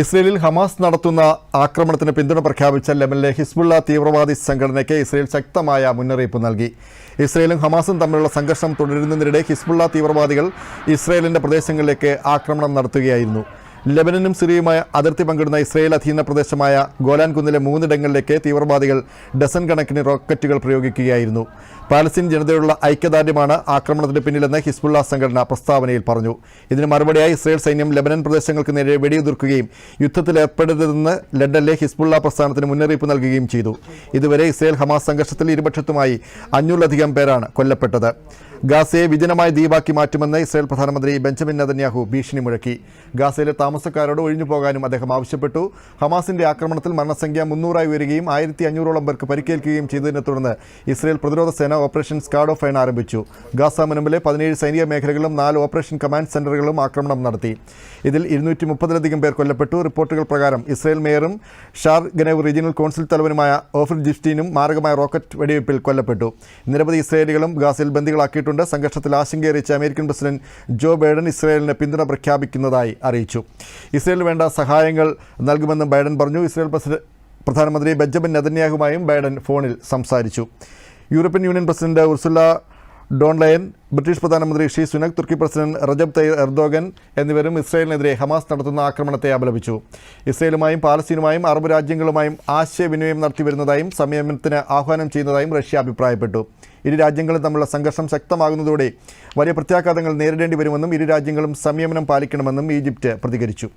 ഇസ്രയേലിൽ ഹമാസ് നടത്തുന്ന ആക്രമണത്തിന് പിന്തുണ പ്രഖ്യാപിച്ച ലെബനിലെ ഹിസ്ബുള്ള തീവ്രവാദി സംഘടനയ്ക്ക് ഇസ്രയേൽ ശക്തമായ മുന്നറിയിപ്പ് നൽകി. ഇസ്രയേലും ഹമാസും തമ്മിലുള്ള സംഘർഷം തുടരുന്നതിനിടെ ഹിസ്ബുള്ള തീവ്രവാദികൾ ഇസ്രയേലിന്റെ പ്രദേശങ്ങളിലേക്ക് ആക്രമണം നടത്തുകയായിരുന്നു. ലെബനനും സിറിയയുമായ അതിർത്തി പങ്കിടുന്ന ഇസ്രയേൽ അധീന പ്രദേശമായ ഗോലാൻ കുന്നിലെ മൂന്നിടങ്ങളിലേക്ക് തീവ്രവാദികൾ ഡസൻ കണക്കിന് റോക്കറ്റുകൾ പ്രയോഗിക്കുകയായിരുന്നു. പാലസ്തീൻ ജനതയുള്ള ഐക്യദാർഢ്യമാണ് ആക്രമണത്തിന് പിന്നിലെന്ന് ഹിസ്ബുള്ള സംഘടന പ്രസ്താവനയിൽ പറഞ്ഞു. ഇതിന് മറുപടിയായി ഇസ്രയേൽ സൈന്യം ലെബനൻ പ്രദേശങ്ങൾക്ക് നേരെ വെടിയുതിർക്കുകയും യുദ്ധത്തിലേർപ്പെടരുതെന്ന് ലണ്ടനിലെ ഹിസ്ബുള്ള പ്രസ്ഥാനത്തിന് മുന്നറിയിപ്പ് നൽകുകയും ചെയ്തു. ഇതുവരെ ഇസ്രയേൽ ഹമാസ് സംഘർഷത്തിൽ ഇരുപക്ഷത്തുമായി അഞ്ഞൂറിലധികം പേരാണ് കൊല്ലപ്പെട്ടത്. ഗാസയെ വിജനമായ ദ്വീപാക്കി മാറ്റുമെന്ന് ഇസ്രായേൽ പ്രധാനമന്ത്രി ബെഞ്ചമിൻ നദന്യാഹു ഭീഷണി മുഴക്കി. ഗാസയിലെ താമസക്കാരോട് ഒഴിഞ്ഞു പോകാനും അദ്ദേഹം ആവശ്യപ്പെട്ടു. ഹമാസിന്റെ ആക്രമണത്തിൽ മരണസംഖ്യ മുന്നൂറായി ഉയരുകയും ആയിരത്തി അഞ്ഞൂറോളം പേർക്ക് പരിക്കേൽക്കുകയും ചെയ്തതിനെ തുടർന്ന് ഇസ്രായേൽ പ്രതിരോധ സേന ഓപ്പറേഷൻ സ്കാഡ് ഓഫ് ഫൈൻ ആരംഭിച്ചു. ഗാസ മുനമ്പിലെ പതിനേഴ് സൈനിക മേഖലകളും നാല് ഓപ്പറേഷൻ കമാൻഡ് സെന്ററുകളും ആക്രമണം നടത്തി. ഇതിൽ ഇരുന്നൂറ്റി മുപ്പതിലധികം പേർ കൊല്ലപ്പെട്ടു. റിപ്പോർട്ടുകൾ പ്രകാരം ഇസ്രായേൽ മേയറും ഷാർ ഗനേവ് റീജിയണൽ കൗൺസിൽ തലവനുമായ ഓഫർ ജിഫ്റ്റീനും മാരകമായ റോക്കറ്റ് വെടിവയ്പിൽ കൊല്ലപ്പെട്ടു. നിരവധി ഇസ്രായേലികളും ഗാസയിൽ ബന്ദികളാക്കിയിട്ടുണ്ട്. സംഘർഷത്തിൽ ആശങ്കയറിയിച്ച അമേരിക്കൻ പ്രസിഡന്റ് ജോ ബൈഡൻ ഇസ്രായേലിന് പിന്തുണ പ്രഖ്യാപിക്കുന്നതായി അറിയിച്ചു. ഇസ്രായേലിന് വേണ്ട സഹായങ്ങൾ നൽകുമെന്നും ബൈഡൻ പറഞ്ഞു. ഇസ്രായേൽ പ്രസിഡന്റ് പ്രധാനമന്ത്രി ബെഞ്ചമിൻ നെതന്യാഹുമായും ബൈഡൻ ഫോണിൽ സംസാരിച്ചു. European union president Ursula von der Leyen British പ്രധാനമന്ത്രി ഷീ സുനക് തുർക്കി പ്രസിഡന്റ് റജബ് തയ്യർ എർദോഗൻ എന്നിവരും ഇസ്രയേലിനെതിരെ ഹമാസ് നടത്തുന്ന ആക്രമണത്തെ അപലപിച്ചു. ഇസ്രയേലുമായും പാലസ്തീനുമായും അറബ് രാജ്യങ്ങളുമായും ആശയവിനിമയം നടത്തിവരുന്നതായും സംയമനത്തിന് ആഹ്വാനം ചെയ്യുന്നതായും റഷ്യ അഭിപ്രായപ്പെട്ടു. ഇരു രാജ്യങ്ങളും തമ്മിലുള്ള സംഘർഷം ശക്തമാകുന്നതോടെ വലിയ പ്രത്യാഘാതങ്ങൾ നേരിടേണ്ടി വരുമെന്നും ഇരു രാജ്യങ്ങളും സംയമനം പാലിക്കണമെന്നും ഈജിപ്റ്റ് പ്രതികരിച്ചു.